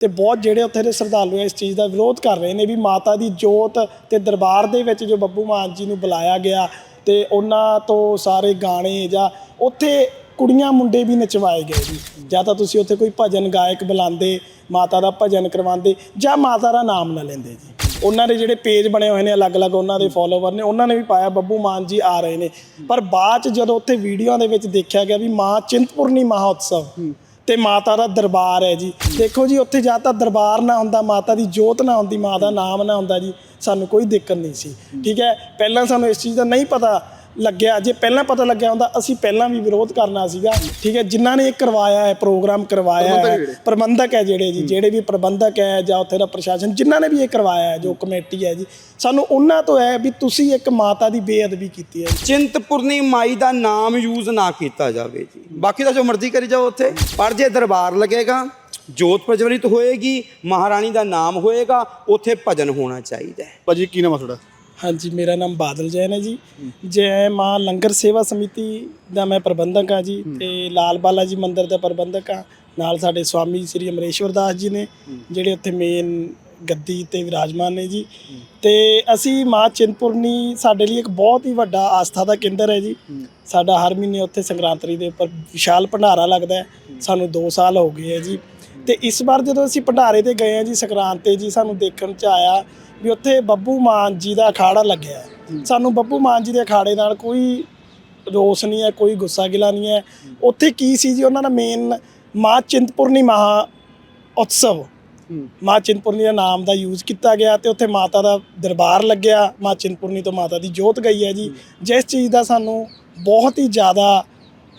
ਤੇ ਬਹੁਤ ਜਿਹੜੇ ਉੱਥੇ ਦੇ ਸ਼ਰਧਾਲੂ ਇਸ ਚੀਜ਼ ਦਾ ਵਿਰੋਧ ਕਰ ਰਹੇ ਨੇ ਵੀ ਮਾਤਾ ਦੀ ਜੋਤ ਤੇ ਦਰਬਾਰ ਦੇ ਵਿੱਚ ਜੋ ਬੱਬੂ ਮਾਨ ਜੀ ਨੂੰ ਬੁਲਾਇਆ ਗਿਆ ਤੇ ਉਹਨਾਂ ਤੋਂ ਸਾਰੇ ਗਾਣੇ ਜਾਂ ਉੱਥੇ ਕੁੜੀਆਂ ਮੁੰਡੇ ਵੀ ਨਚਵਾਏ ਗਏ ਜੀ। ਜਾਂ ਤਾਂ ਤੁਸੀਂ ਉੱਥੇ ਕੋਈ ਭਜਨ ਗਾਇਕ ਬੁਲਾਉਂਦੇ, ਮਾਤਾ ਦਾ ਭਜਨ ਕਰਵਾਉਂਦੇ ਜਾਂ ਮਾਤਾ ਦਾ ਨਾਮ ਨਾ ਲੈਂਦੇ ਜੀ। ਉਹਨਾਂ ਦੇ ਜਿਹੜੇ ਪੇਜ ਬਣੇ ਹੋਏ ਨੇ, ਅਲੱਗ-ਅਲੱਗ ਉਹਨਾਂ ਦੇ ਫੋਲੋਵਰ ਨੇ, ਉਹਨਾਂ ਨੇ ਵੀ ਪਾਇਆ ਬੱਬੂ ਮਾਨ ਜੀ ਆ ਰਹੇ ਨੇ। ਪਰ ਬਾਅਦ ਚ ਜਦੋਂ ਉੱਥੇ ਵੀਡੀਓ ਦੇ ਵਿੱਚ ਦੇਖਿਆ ਗਿਆ ਵੀ ਮਾਂ ਚਿੰਤਪੁਰਨੀ ਮਹਾਉਤਸਵ ਤੇ ਮਾਤਾ ਦਾ ਦਰਬਾਰ ਹੈ ਜੀ। ਦੇਖੋ ਜੀ, ਉੱਥੇ ਜਾਂ ਤਾਂ ਦਰਬਾਰ ਨਾ ਹੁੰਦਾ, ਮਾਤਾ ਦੀ ਜੋਤ ਨਾ ਹੁੰਦੀ, ਮਾਂ ਦਾ ਨਾਮ ਨਾ ਹੁੰਦਾ ਜੀ। ਸਾਨੂੰ ਕੋਈ ਦਿੱਕਤ ਨਹੀਂ ਸੀ। ਠੀਕ ਹੈ? ਪਹਿਲਾਂ ਸਾਨੂੰ ਇਸ ਚੀਜ਼ ਦਾ ਨਹੀਂ ਪਤਾ ਲੱਗਿਆ। ਜੇ ਪਹਿਲਾਂ ਪਤਾ ਲੱਗਿਆ ਹੁੰਦਾ ਅਸੀਂ ਪਹਿਲਾਂ ਵੀ ਵਿਰੋਧ ਕਰਨਾ ਸੀਗਾ। ਠੀਕ ਹੈ ਜਿਨ੍ਹਾਂ ਨੇ ਇਹ ਕਰਵਾਇਆ ਹੈ ਪ੍ਰੋਗਰਾਮ ਕਰਵਾਇਆ ਹੈ ਪ੍ਰਬੰਧਕ ਹੈ ਜਿਹੜੇ ਜੀ ਜਿਹੜੇ ਵੀ ਪ੍ਰਬੰਧਕ ਹੈ ਜਾਂ ਉੱਥੇ ਦਾ ਪ੍ਰਸ਼ਾਸਨ ਜਿਨ੍ਹਾਂ ਨੇ ਵੀ ਇਹ ਕਰਵਾਇਆ ਹੈ ਜੋ ਕਮੇਟੀ ਹੈ ਜੀ। ਸਾਨੂੰ ਉਹਨਾਂ ਤੋਂ ਹੈ ਵੀ ਤੁਸੀਂ ਇੱਕ ਮਾਤਾ ਦੀ ਬੇਅਦਬੀ ਕੀਤੀ ਹੈ ਚਿੰਤਪੁਰਨੀ ਮਾਈ ਦਾ ਨਾਮ ਯੂਜ਼ ਨਾ ਕੀਤਾ ਜਾਵੇ ਜੀ। ਬਾਕੀ ਤਾਂ ਜੋ ਮਰਜ਼ੀ ਕਰੀ ਜਾਓ ਉੱਥੇ। ਪਰ ਜੇ ਦਰਬਾਰ ਲੱਗੇਗਾ ਜੋਤ ਪ੍ਰਜਵਲਿਤ ਹੋਏਗੀ ਮਹਾਰਾਣੀ ਦਾ ਨਾਮ ਹੋਏਗਾ ਉੱਥੇ ਭਜਨ ਹੋਣਾ ਚਾਹੀਦਾ ਹੈ। ਭਾਜੀ ਕੀ ਨਾਮ ਤੁਹਾਡਾ? ਹਾਂਜੀ ਮੇਰਾ ਨਾਮ ਬਾਦਲ ਜੈਨ ਹੈ ਜੀ। ਜੈ ਮਾਂ ਲੰਗਰ ਸੇਵਾ ਸਮਿਤੀ ਦਾ ਮੈਂ ਪ੍ਰਬੰਧਕ ਹਾਂ ਜੀ ਤੇ ਲਾਲ ਬਾਲਾ ਜੀ ਮੰਦਿਰ ਦਾ ਪ੍ਰਬੰਧਕ ਹਾਂ। ਨਾਲ ਸਾਡੇ ਸਵਾਮੀ ਸ੍ਰੀ ਅਮਰੇਸ਼ਵਰ ਦਾਸ ਜੀ ਨੇ ਜਿਹੜੇ ਉੱਥੇ ਮੇਨ ਗੱਦੀ ਤੇ ਵਿਰਾਜਮਾਨ ਨੇ ਜੀ। ਤੇ ਅਸੀਂ ਮਾਂ ਚਿੰਤਪੁਰਨੀ ਸਾਡੇ ਲਈ ਇੱਕ ਬਹੁਤ ਹੀ ਵੱਡਾ ਆਸਥਾ ਦਾ ਕੇਂਦਰ ਹੈ ਜੀ। ਸਾਡਾ ਹਰ ਮਹੀਨੇ ਉੱਥੇ ਸੰਗਰਾਂਤਰੀ ਦੇ ਉੱਪਰ ਵਿਸ਼ਾਲ ਭੰਡਾਰਾ ਲੱਗਦਾ ਹੈ। ਸਾਨੂੰ 2 ਸਾਲ ਹੋ ਗਏ ਹੈ ਜੀ। ਤੇ ਇਸ ਵਾਰ ਜਦੋਂ ਅਸੀਂ ਭੰਡਾਰੇ ਤੇ ਗਏ ਹਾਂ ਜੀ ਸੰਗਰਾਂਦ ਤੇ ਜੀ ਸਾਨੂੰ ਦੇਖਣ ਚ ਆਇਆ ਵੀ ਉੱਥੇ ਬੱਬੂ ਮਾਨ ਜੀ ਦਾ ਅਖਾੜਾ ਲੱਗਿਆ। ਸਾਨੂੰ ਬੱਬੂ ਮਾਨ ਜੀ ਦੇ ਅਖਾੜੇ ਨਾਲ ਕੋਈ ਰੋਸ ਨਹੀਂ ਹੈ ਕੋਈ ਗੁੱਸਾ ਗਿਲਾ ਨਹੀਂ ਹੈ। ਉੱਥੇ ਕੀ ਸੀ ਜੀ ਉਹਨਾਂ ਦਾ ਮੇਨ ਮਾਂ ਚਿੰਤਪੁਰਨੀ ਮਹਾ ਉਤਸਵ। ਮਾਂ ਚਿੰਤਪੁਰਨੀ ਦਾ ਨਾਮ ਦਾ ਯੂਜ਼ ਕੀਤਾ ਗਿਆ ਤੇ ਉੱਥੇ ਮਾਤਾ ਦਾ ਦਰਬਾਰ ਲੱਗਿਆ। ਮਾਂ ਚਿੰਤਪੁਰਨੀ ਤੋਂ ਮਾਤਾ ਦੀ ਜੋਤ ਗਈ ਹੈ ਜੀ। ਜਿਸ ਚੀਜ਼ ਦਾ ਸਾਨੂੰ ਬਹੁਤ ਹੀ ਜ਼ਿਆਦਾ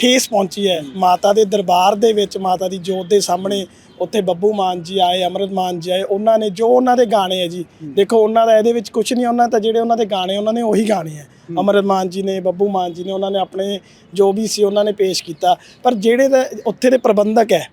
ਠੇਸ ਪਹੁੰਚੀ ਹੈ। ਮਾਤਾ ਦੇ ਦਰਬਾਰ ਦੇ ਵਿੱਚ ਮਾਤਾ ਦੀ ਜੋਤ ਦੇ ਸਾਹਮਣੇ ਉੱਥੇ ਬੱਬੂ ਮਾਨ ਜੀ ਆਏ ਅਮਰਤ ਮਾਨ ਜੀ ਆਏ। ਉਹਨਾਂ ਨੇ ਜੋ ਉਹਨਾਂ ਦੇ ਗਾਣੇ ਹੈ ਜੀ ਦੇਖੋ ਉਹਨਾਂ ਦਾ ਇਹਦੇ ਵਿੱਚ ਕੁਝ ਨਹੀਂ ਉਹਨਾਂ ਤਾਂ ਜਿਹੜੇ ਉਹਨਾਂ ਦੇ ਗਾਣੇ ਉਹਨਾਂ ਨੇ ਉਹੀ ਗਾਣੇ ਹੈ। ਅਮਰਤ ਮਾਨ ਜੀ ਨੇ ਬੱਬੂ ਮਾਨ ਜੀ ਨੇ ਉਹਨਾਂ ਨੇ ਆਪਣੇ ਜੋ ਵੀ ਸੀ ਉਹਨਾਂ ਨੇ ਪੇਸ਼ ਕੀਤਾ। ਪਰ ਜਿਹੜੇ ਉੱਥੇ ਦੇ ਪ੍ਰਬੰਧਕ ਹੈ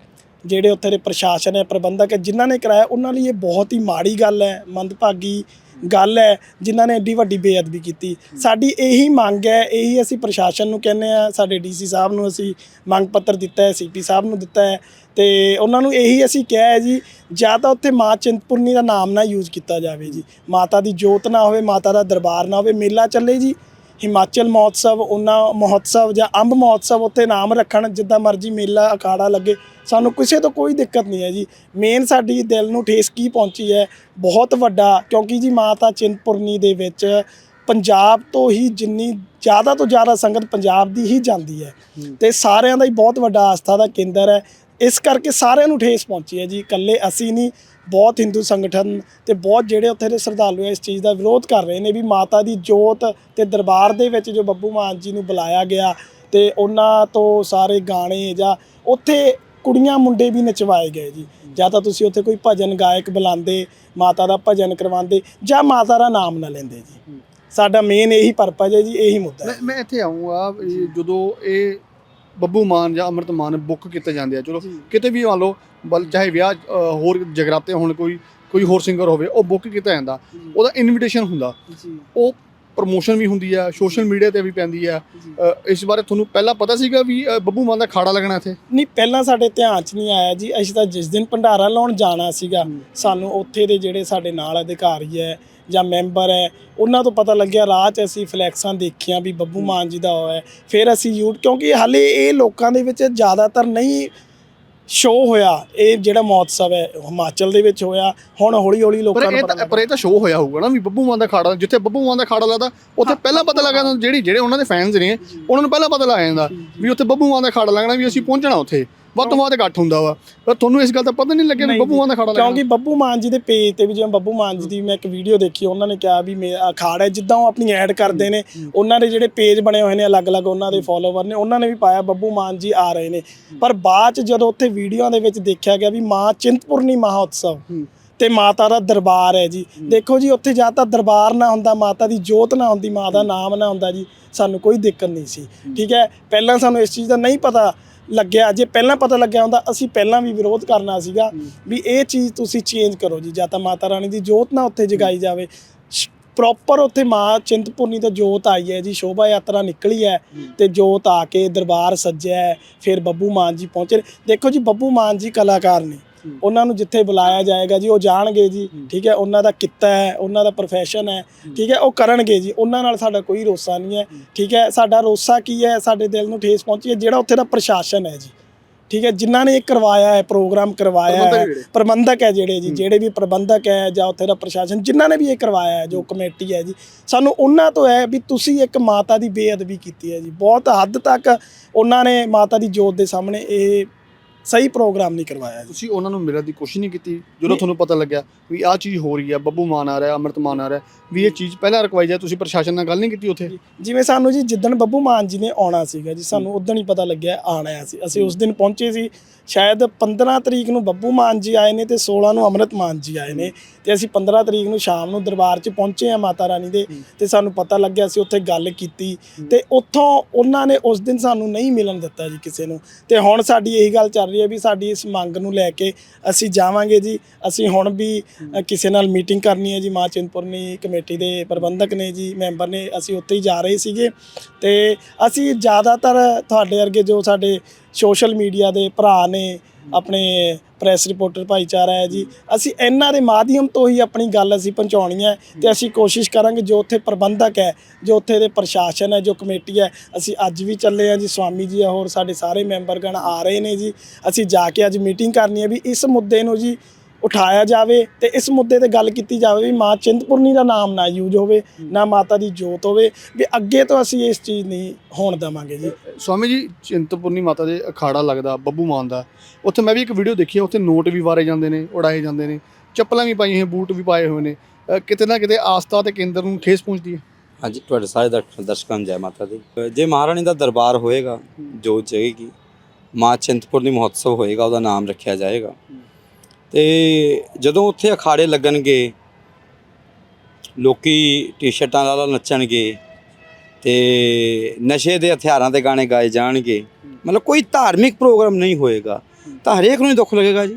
ਜਿਹੜੇ ਉੱਥੇ ਦੇ ਪ੍ਰਸ਼ਾਸਨ ਹੈ ਪ੍ਰਬੰਧਕ ਹੈ ਜਿਨ੍ਹਾਂ ਨੇ ਕਰਾਇਆ ਉਹਨਾਂ ਲਈ ਇਹ ਬਹੁਤ ਹੀ ਮਾੜੀ ਗੱਲ ਹੈ ਮੰਦਭਾਗੀ ਗੱਲ ਹੈ, ਜਿਨ੍ਹਾਂ ਨੇ ਏਡੀ ਵੱਡੀ ਬੇਅਦਬੀ ਕੀਤੀ। ਸਾਡੀ ਇਹੀ ਮੰਗ ਹੈ, ਇਹੀ ਅਸੀਂ ਪ੍ਰਸ਼ਾਸਨ ਨੂੰ ਕਹਿੰਦੇ ਆ ਸਾਡੇ ਡੀਸੀ ਸਾਹਿਬ ਨੂੰ ਅਸੀਂ ਮੰਗ ਪੱਤਰ ਦਿੱਤਾ ਹੈ, ਸੀਪੀ ਸਾਹਿਬ ਨੂੰ ਦਿੱਤਾ ਹੈ। ਤੇ ਉਹਨਾਂ ਨੂੰ ਇਹੀ ਅਸੀਂ ਕਿਹਾ ਹੈ ਜੀ, ਜਾਂ ਤਾਂ ਉੱਥੇ ਮਾਂ ਚਿੰਤਪੁਰਨੀ ਦਾ ਨਾਮ ਨਾ ਯੂਜ਼ ਕੀਤਾ ਜਾਵੇ ਜੀ। ਮਾਤਾ ਦੀ ਜੋਤ ਨਾ ਹੋਵੇ, ਮਾਤਾ ਦਾ ਦਰਬਾਰ ਨਾ ਹੋਵੇ, ਮੇਲਾ ਚੱਲੇ ਜੀ। ਹਿਮਾਚਲ ਮਹੋਤਸਵ ਉਹਨਾਂ ਮਹੋਤਸਵ ਜਾਂ ਅੰਬ ਮਹੋਤਸਵ ਉੱਤੇ ਨਾਮ ਰੱਖਣ ਜਿੱਦਾਂ ਮਰਜ਼ੀ ਮੇਲਾ ਅਖਾੜਾ ਲੱਗੇ। ਸਾਨੂੰ ਕਿਸੇ ਤੋਂ ਕੋਈ ਦਿੱਕਤ ਨਹੀਂ ਹੈ ਜੀ। ਮੇਨ ਸਾਡੀ ਦਿਲ ਨੂੰ ਠੇਸ ਕੀ ਪਹੁੰਚੀ ਹੈ? ਬਹੁਤ ਵੱਡਾ ਕਿਉਂਕਿ ਜੀ ਮਾਤਾ ਚਿੰਤਪੁਰਨੀ ਦੇ ਵਿੱਚ ਪੰਜਾਬ ਤੋਂ ਹੀ ਜਿੰਨੀ ਜ਼ਿਆਦਾ ਤੋਂ ਜ਼ਿਆਦਾ ਸੰਗਤ ਪੰਜਾਬ ਦੀ ਹੀ ਜਾਂਦੀ ਹੈ। ਤੇ ਸਾਰਿਆਂ ਦਾ ਹੀ ਬਹੁਤ ਵੱਡਾ ਆਸਥਾ ਦਾ ਕੇਂਦਰ ਹੈ। ਇਸ ਕਰਕੇ ਸਾਰਿਆਂ ਨੂੰ ਠੇਸ ਪਹੁੰਚੀ ਹੈ ਜੀ। ਇਕੱਲੇ ਅਸੀਂ ਨਹੀਂ ਬਹੁਤ ਹਿੰਦੂ ਸੰਗਠਨ ਤੇ ਬਹੁਤ ਜਿਹੜੇ ਉੱਥੇ ਦੇ ਸ਼ਰਧਾਲੂ ਇਸ ਚੀਜ਼ ਦਾ ਵਿਰੋਧ ਕਰ ਰਹੇ ਨੇ ਵੀ ਮਾਤਾ ਦੀ ਜੋਤ ਤੇ ਦਰਬਾਰ ਦੇ ਵਿੱਚ ਜੋ ਬੱਬੂ ਮਾਨ ਜੀ ਨੂੰ ਬੁਲਾਇਆ ਗਿਆ ਤੇ ਉਹਨਾਂ ਤੋਂ ਸਾਰੇ ਗਾਣੇ ਜਾਂ ਉੱਥੇ ਕੁੜੀਆਂ ਮੁੰਡੇ ਵੀ ਨਚਵਾਏ ਗਏ ਜੀ। ਜਾਂ ਤਾਂ ਤੁਸੀਂ ਉੱਥੇ ਕੋਈ ਭਜਨ ਗਾਇਕ ਬੁਲਾਉਂਦੇ, ਮਾਤਾ ਦਾ ਭਜਨ ਕਰਵਾਉਂਦੇ ਜਾਂ ਮਾਤਾ ਦਾ ਨਾਮ ਨਾ ਲੈਂਦੇ ਜੀ। ਸਾਡਾ ਮੇਨ ਇਹੀ ਪਰਪਸ ਹੈ ਜੀ, ਇਹੀ ਮੁੱਦਾ ਹੈ। ਮੈਂ ਮੈਂ ਇੱਥੇ ਆਉਂਗਾ ਜਦੋਂ ਇਹ ਬੱਬੂ ਮਾਨ ਜਾਂ ਅਮਰਤ ਮਾਨ ਬੁੱਕ ਕੀਤੇ ਜਾਂਦੇ ਆ। ਚਲੋ ਕਿਤੇ ਵੀ ਮੰਨ ਲਓ ਬਲ ਚਾਹੇ ਵਿਆਹ ਅ, ਹੋਰ ਜਗਰਾਤੇ ਹੋਣ ਕੋਈ ਕੋਈ ਹੋਰ ਸਿੰਗਰ ਹੋਵੇ ਉਹ ਬੁੱਕ ਕੀਤਾ ਜਾਂਦਾ। ਉਹਦਾ ਇਨਵੀਟੇਸ਼ਨ ਹੁੰਦਾ। ਉਹ ਪ੍ਰੋਮੋਸ਼ਨ ਵੀ ਹੁੰਦੀ ਆ ਸੋਸ਼ਲ ਮੀਡੀਆ ਤੇ ਵੀ ਪੈਂਦੀ ਆ। ਅ, ਇਸ ਬਾਰੇ ਤੁਹਾਨੂੰ ਪਹਿਲਾਂ ਪਤਾ ਸੀਗਾ ਵੀ ਅ, ਬੱਬੂ ਮਾਨ ਦਾ ਖਾੜਾ ਲੱਗਣਾ ਇੱਥੇ? ਨਹੀਂ ਪਹਿਲਾਂ ਸਾਡੇ ਧਿਆਨ 'ਚ ਨਹੀਂ ਆਇਆ ਜੀ। ਅਸੀਂ ਤਾਂ ਜਿਸ ਦਿਨ ਭੰਡਾਰਾ ਲਾਉਣ ਜਾਣਾ ਸੀਗਾ ਸਾਨੂੰ ਉੱਥੇ ਦੇ ਜਿਹੜੇ ਸਾਡੇ ਨਾਲ ਅਧਿਕਾਰੀ ਹੈ ਜਾਂ ਮੈਂਬਰ ਹੈ ਉਹਨਾਂ ਤੋਂ ਪਤਾ ਲੱਗਿਆ ਰਾਹ 'ਚ ਅਸੀਂ ਫਲੈਕਸਾਂ ਦੇਖੀਆਂ ਵੀ ਬੱਬੂ ਮਾਨ ਜੀ ਦਾ ਹੋਇਆ ਫਿਰ ਅਸੀਂ ਯੂ ਕਿਉਂਕਿ ਹਾਲੇ ਇਹ ਲੋਕਾਂ ਦੇ ਵਿੱਚ ਜ਼ਿਆਦਾਤਰ ਨਹੀਂ ਸ਼ੋ ਹੋਇਆ। ਇਹ ਜਿਹੜਾ ਮਹੋਤਸਵ ਹੈ ਹਿਮਾਚਲ ਦੇ ਵਿੱਚ ਹੋਇਆ ਹੁਣ ਹੌਲੀ ਹੌਲੀ ਲੋਕਾਂ ਨੂੰ ਇਹ ਪਤਾ ਤਾਂ ਪਰ ਇਹ ਤਾਂ ਸ਼ੋਅ ਹੋਇਆ ਹੋਊਗਾ ਨਾ ਵੀ ਬੱਬੂ ਮਾਨ ਦਾ ਖਾੜਾ ਜਿੱਥੇ ਬੱਬੂ ਮਾਨ ਦਾ ਖਾੜਾ ਲੱਗਦਾ ਉੱਥੇ ਪਹਿਲਾਂ ਪਤਾ ਲੱਗ ਜਾਂਦਾ ਜਿਹੜੀ ਜਿਹੜੇ ਉਹਨਾਂ ਦੇ ਫੈਨਸ ਨੇ ਉਹਨਾਂ ਨੂੰ ਪਹਿਲਾਂ ਪਤਾ ਲੱਗ ਜਾਂਦਾ ਵੀ ਉੱਥੇ ਬੱਬੂ ਮਾਨ ਦਾ ਖਾੜਾ ਲੱਗਣਾ ਵੀ ਅਸੀਂ ਪਹੁੰਚਣਾ ਉੱਥੇ। ਵੱਧ ਤੋਂ ਵੱਧ ਇਕੱਠ ਹੁੰਦਾ ਵਾ। ਪਰ ਤੁਹਾਨੂੰ ਇਸ ਗੱਲ ਦਾ ਪਤਾ ਨਹੀਂ ਲੱਗਿਆ ਵੀ ਬੱਬੂ ਮਾਨ ਦਾ ਖਾੜਾ ਕਿਉਂਕਿ ਬੱਬੂ ਮਾਨ ਜੀ ਦੇ ਪੇਜ ਤੇ ਵੀ ਜਿਵੇਂ ਬੱਬੂ ਮਾਨ ਜੀ ਦੀ ਮੈਂ ਇੱਕ ਵੀਡੀਓ ਦੇਖੀ ਉਹਨਾਂ ਨੇ ਕਿਹਾ ਵੀ ਮੇਰਾ ਅਖਾੜਾ ਹੈ ਜਿੱਦਾਂ ਉਹ ਆਪਣੀ ਐਡ ਕਰਦੇ ਨੇ ਉਹਨਾਂ ਦੇ ਜਿਹੜੇ ਪੇਜ ਬਣੇ ਹੋਏ ਨੇ ਅਲੱਗ-ਅਲੱਗ ਉਹਨਾਂ ਦੇ ਫਾਲੋਵਰ ਨੇ ਉਹਨਾਂ ਨੇ ਵੀ ਪਾਇਆ ਬੱਬੂ ਮਾਨ ਜੀ ਆ ਰਹੇ ਨੇ। ਪਰ ਬਾਅਦ ਚ ਜਦੋਂ ਉੱਥੇ ਵੀਡੀਓ ਦੇ ਵਿੱਚ ਦੇਖਿਆ ਗਿਆ ਵੀ ਮਾਂ ਚਿੰਤਪੁਰਨੀ ਮਹਾਉਤਸਵ ਤੇ ਮਾਤਾ ਦਾ ਦਰਬਾਰ ਹੈ ਜੀ। ਦੇਖੋ ਜੀ ਉੱਥੇ ਜਾਂ ਤਾਂ ਦਰਬਾਰ ਨਾ ਹੁੰਦਾ ਮਾਤਾ ਦੀ ਜੋਤ ਨਾ ਹੁੰਦੀ ਮਾਂ ਦਾ ਨਾਮ ਨਾ ਹੁੰਦਾ ਜੀ। ਸਾਨੂੰ ਕੋਈ ਦਿੱਕਤ ਨਹੀਂ ਸੀ। ਠੀਕ ਹੈ? ਪਹਿਲਾਂ ਸਾਨੂੰ ਇਸ ਚੀਜ਼ ਦਾ ਨਹੀਂ ਪਤਾ ਲੱਗਿਆ ਜੇ ਪਹਿਲਾਂ ਪਤਾ ਲੱਗਿਆ ਹੁੰਦਾ ਅਸੀਂ ਪਹਿਲਾਂ ਵੀ ਵਿਰੋਧ ਕਰਨਾ ਸੀਗਾ ਵੀ ਇਹ ਚੀਜ਼ ਤੁਸੀਂ ਚੇਂਜ ਕਰੋ ਜੀ ਜਾਂ ਤਾਂ ਮਾਤਾ ਰਾਣੀ ਦੀ ਜੋਤ ਨਾ ਉੱਥੇ ਜਗਾਈ ਜਾਵੇ। ਪ੍ਰੋਪਰ ਉੱਥੇ ਮਾਂ ਚਿੰਤਪੁਰਨੀ ਤੋਂ ਜੋਤ ਆਈ ਹੈ ਜੀ ਸ਼ੋਭਾ ਯਾਤਰਾ ਨਿਕਲੀ ਹੈ ਤੇ ਜੋਤ ਆ ਕੇ ਦਰਬਾਰ ਸੱਜਿਆ ਫਿਰ ਬੱਬੂ ਮਾਨ ਜੀ ਪਹੁੰਚੇ। ਦੇਖੋ ਜੀ ਬੱਬੂ ਮਾਨ ਜੀ ਕਲਾਕਾਰ ਨੇ। ਉਹਨਾਂ ਨੂੰ ਜਿੱਥੇ ਬੁਲਾਇਆ ਜਾਏਗਾ ਜੀ ਉਹ ਜਾਣਗੇ ਜੀ ਠੀਕ ਹੈ ਉਹਨਾਂ ਦਾ ਕਿੱਤਾ ਹੈ ਉਹਨਾਂ ਦਾ profession ਹੈ ਠੀਕ ਹੈ ਉਹ ਕਰਨਗੇ ਜੀ ਉਹਨਾਂ ਨਾਲ ਸਾਡਾ ਕੋਈ ਰੋਸਾ ਨਹੀਂ ਹੈ ਠੀਕ ਹੈ ਸਾਡਾ ਰੋਸਾ ਕੀ ਹੈ ਸਾਡੇ ਦਿਲ ਨੂੰ ਠੇਸ ਪਹੁੰਚੀ ਹੈ ਜਿਹੜਾ ਉੱਥੇ ਦਾ ਪ੍ਰਸ਼ਾਸਨ ਹੈ ਜੀ ਠੀਕ ਹੈ ਜਿਨ੍ਹਾਂ ਨੇ ਇਹ ਕਰਵਾਇਆ ਹੈ ਪ੍ਰੋਗਰਾਮ ਕਰਵਾਇਆ ਹੈ। ਪ੍ਰਬੰਧਕ ਹੈ ਜਿਹੜੇ ਜੀ ਜਿਹੜੇ ਵੀ ਪ੍ਰਬੰਧਕ ਹੈ ਜਾਂ ਉੱਥੇ ਦਾ ਪ੍ਰਸ਼ਾਸਨ ਜਿਨ੍ਹਾਂ ਨੇ ਵੀ ਇਹ ਕਰਵਾਇਆ ਹੈ ਜੋ ਕਮੇਟੀ ਹੈ ਜੀ ਸਾਨੂੰ ਉਹਨਾਂ ਤੋਂ ਹੈ ਵੀ ਤੁਸੀਂ ਇੱਕ ਮਾਤਾ ਦੀ ਬੇਅਦਬੀ ਕੀਤੀ ਹੈ ਜੀ ਬਹੁਤ ਹੱਦ ਤੱਕ ਉਹਨਾਂ ਨੇ ਮਾਤਾ ਦੀ ਜੋਤ ਦੇ ਸਾਹਮਣੇ ਇਹ ਸਹੀ ਪ੍ਰੋਗਰਾਮ ਨਹੀਂ ਕਰਵਾਇਆ ਜੀ। ਤੁਸੀਂ ਉਹਨਾਂ ਨੂੰ ਮਿਲਣ ਦੀ ਕੋਸ਼ਿਸ਼ ਨਹੀਂ ਕੀਤੀ। ਜਦੋਂ ਤੁਹਾਨੂੰ ਪਤਾ ਲੱਗਿਆ ਵੀ ਆਹ ਚੀਜ਼ ਹੋ ਰਹੀ ਹੈ ਬੱਬੂ ਮਾਨ ਆ ਰਿਹਾ ਅੰਮ੍ਰਿਤ ਮਾਨ ਆ ਰਿਹਾ ਵੀ ਇਹ ਚੀਜ਼ ਪਹਿਲਾਂ ਰਕਵਾਈ ਜਾਏ ਤੁਸੀਂ ਪ੍ਰਸ਼ਾਸਨ ਨਾਲ ਗੱਲ ਨਹੀਂ ਕੀਤੀ ਉੱਥੇ? ਜਿਵੇਂ ਸਾਨੂੰ ਜੀ ਜਿੱਦਣ ਬੱਬੂ ਮਾਨ ਜੀ ਨੇ ਆਉਣਾ ਸੀਗਾ ਜੀ ਸਾਨੂੰ ਉਦੋਂ ਹੀ ਪਤਾ ਲੱਗਿਆ ਆਣਾ ਸੀ। ਅਸੀਂ ਉਸ ਦਿਨ ਪਹੁੰਚੇ ਸੀ ਸ਼ਾਇਦ 15 ਤਰੀਕ ਨੂੰ ਬੱਬੂ ਮਾਨ ਜੀ ਆਏ ਨੇ ਤੇ 16 ਨੂੰ ਅੰਮ੍ਰਿਤ ਮਾਨ ਜੀ ਆਏ ਨੇ ਤੇ ਅਸੀਂ 15 ਤਰੀਕ ਨੂੰ ਸ਼ਾਮ ਨੂੰ ਦਰਬਾਰ 'ਚ ਪਹੁੰਚੇ ਆ ਮਾਤਾ ਰਾਣੀ ਦੇ ਤੇ ਸਾਨੂੰ ਪਤਾ ਲੱਗਿਆ ਅਸੀਂ ਉੱਥੇ ਗੱਲ ਕੀਤੀ ਤੇ ਉੱਥੋਂ ਉਹਨਾਂ ਨੇ ਉਸ ਦਿਨ ਸਾਨੂੰ ਨਹੀਂ ਮਿਲਣ ਦਿੱਤਾ ਜੀ ਕਿਸੇ ਨੂੰ ਤੇ ਹੁਣ ਸਾਡੀ ਇਹੀ ਗੱਲ ਚੱਲ ਰਹੀ ਹੈ ਵੀ ਸਾਡੀ ਇਸ ਮੰਗ ਨੂੰ ਲੈ ਕੇ ਅਸੀਂ ਜਾਵਾਂਗੇ ਜੀ ਅਸੀਂ ਹੁਣ ਵੀ ਕਿਸੇ ਨਾਲ ਮੀਟਿੰਗ ਕਰਨੀ ਹੈ ਜੀ ਮਾਂ ਚਿੰਤਪੁਰਨੀ ਕਮੇਟੀ ਦੇ ਪ੍ਰਬੰਧਕ ਨੇ ਜੀ ਮੈਂਬਰ ਨੇ ਅਸੀਂ ਉੱਥੇ ਹੀ ਜਾ ਰਹੇ ਸੀਗੇ ਤੇ ਅਸੀਂ ਜ਼ਿਆਦਾਤਰ ਤੁਹਾਡੇ ਵਰਗੇ ਜੋ ਸਾਡੇ ਸੋਸ਼ਲ ਮੀਡੀਆ ਦੇ ਭਰਾ ਨੇ ਆਪਣੇ ਪ੍ਰੈਸ ਰਿਪੋਰਟਰ ਭਾਈਚਾਰਾ ਹੈ ਜੀ। ਅਸੀਂ ਇਹਨਾਂ ਦੇ ਮਾਧਿਅਮ ਤੋਂ ਹੀ ਆਪਣੀ ਗੱਲ ਅਸੀਂ ਪਹੁੰਚਾਉਣੀ ਹੈ ਤੇ ਅਸੀਂ ਕੋਸ਼ਿਸ਼ ਕਰਾਂਗੇ ਜੋ ਉੱਥੇ ਪ੍ਰਬੰਧਕ ਹੈ ਜੋ ਉੱਥੇ ਦੇ ਪ੍ਰਸ਼ਾਸਨ ਹੈ ਜੋ ਕਮੇਟੀ ਹੈ ਅਸੀਂ ਅੱਜ ਵੀ ਚੱਲੇ ਆ ਜੀ। ਸਵਾਮੀ ਜੀ ਆ, ਹੋਰ ਸਾਡੇ ਸਾਰੇ ਮੈਂਬਰਗਣ ਆ ਰਹੇ ਨੇ ਜੀ। ਅਸੀਂ ਜਾ ਕੇ ਅੱਜ ਮੀਟਿੰਗ ਕਰਨੀ ਹੈ ਵੀ ਇਸ ਮੁੱਦੇ ਨੂੰ ਜੀ ਉਠਾਇਆ ਜਾਵੇ ਤੇ ਇਸ ਮੁੱਦੇ ਤੇ ਗੱਲ ਕੀਤੀ ਜਾਵੇ ਵੀ ਮਾਂ ਚਿੰਤਪੁਰਨੀ ਦਾ ਨਾਮ ਨਾ ਯੂਜ਼ ਹੋਵੇ ਨਾ ਮਾਤਾ ਦੀ ਜੋਤ ਹੋਵੇ ਵੀ ਅੱਗੇ ਤੋਂ ਅਸੀਂ ਇਸ ਚੀਜ਼ ਨਹੀਂ ਹੋਣ ਦੇਵਾਂਗੇ ਜੀ। ਸਵਾਮੀ ਜੀ ਚਿੰਤਪੁਰਨੀ ਮਾਤਾ ਦੇ ਅਖਾੜਾ ਲੱਗਦਾ ਬੱਬੂ ਮਾਨ ਦਾ। ਉੱਥੇ ਮੈਂ ਵੀ ਇੱਕ ਵੀਡੀਓ ਦੇਖੀ ਉੱਥੇ ਨੋਟ ਵੀ ਵਾਰੇ ਜਾਂਦੇ ਨੇ ਉਡਾਏ ਜਾਂਦੇ ਨੇ ਚੱਪਲਾਂ ਵੀ ਪਾਈਆਂ ਹੋਈਆਂ ਬੂਟ ਵੀ ਪਾਏ ਹੋਏ ਨੇ। ਕਿਤੇ ਨਾ ਕਿਤੇ ਆਸਥਾ ਤੇ ਕੇਂਦਰ ਨੂੰ ਠੇਸ ਪਹੁੰਚਦੀ ਹੈ। ਹਾਂਜੀ ਤੁਹਾਡੇ ਸਾਰੇ ਦਰਸ਼ਕ- ਦਰਸ਼ਕਾਂ ਨੂੰ ਜੈ ਮਾਤਾ ਦੀ। ਜੇ ਮਹਾਰਾਣੀ ਦਾ ਦਰਬਾਰ ਹੋਏਗਾ ਜੋਤ ਜਗੇਗੀ ਮਾਂ ਚਿੰਤਪੁਰਨੀ ਮਹੋਤਸਵ ਹੋਏਗਾ ਉਹਦਾ ਨਾਮ ਰੱਖਿਆ ਜਾਏਗਾ। ਤੇ ਜਦੋਂ ਉੱਥੇ ਅਖਾੜੇ ਲੱਗਣਗੇ ਲੋਕੀ ਟੀ-ਸ਼ਰਟਾਂ ਲਾ ਲਾ ਨੱਚਣਗੇ ਤੇ ਨਸ਼ੇ ਦੇ ਹਥਿਆਰਾਂ ਦੇ ਗਾਣੇ ਗਾਏ ਜਾਣਗੇ। ਮਤਲਬ ਕੋਈ ਧਾਰਮਿਕ ਪ੍ਰੋਗਰਾਮ ਨਹੀਂ ਹੋਏਗਾ। ਤਾਂ ਹਰੇਕ ਨੂੰ ਹੀ ਦੁੱਖ ਲੱਗੇਗਾ ਜੀ।